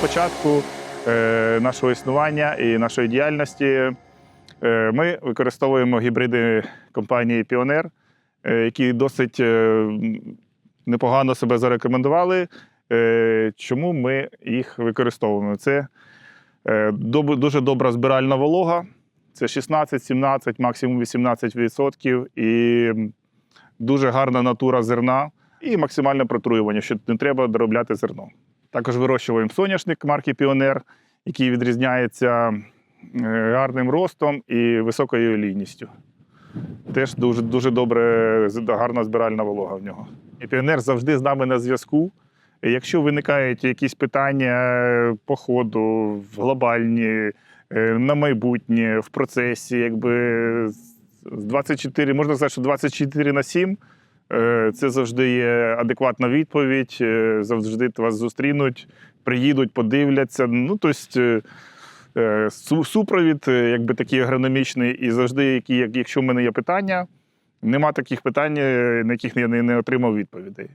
початку е, нашого існування і нашої діяльності е, ми використовуємо гібриди компанії Піонер, які досить е, непогано себе зарекомендували. Чому ми їх використовуємо? Це дуже добра збиральна волога. Це 16-17, максимум 18%. І дуже гарна натура зерна і максимальне протруювання, що не треба доробляти зерно. Також вирощуємо соняшник марки Піонер, який відрізняється е, гарним ростом і високою олійністю. Теж дуже, дуже добре, гарна збиральна волога в нього. І піонер завжди з нами на зв'язку. Якщо виникають якісь питання по ходу, глобальні, е, на майбутнє, в процесі, якби з- з 24, можна сказати, що 24 на 7 е, це завжди є адекватна відповідь, е, завжди вас зустрінуть, приїдуть, подивляться. Ну, тобто, е, е, су- супровід, е, якби такий агрономічний, і завжди, які, як- якщо в мене є питання, нема таких питань, е, на яких я не отримав відповідей.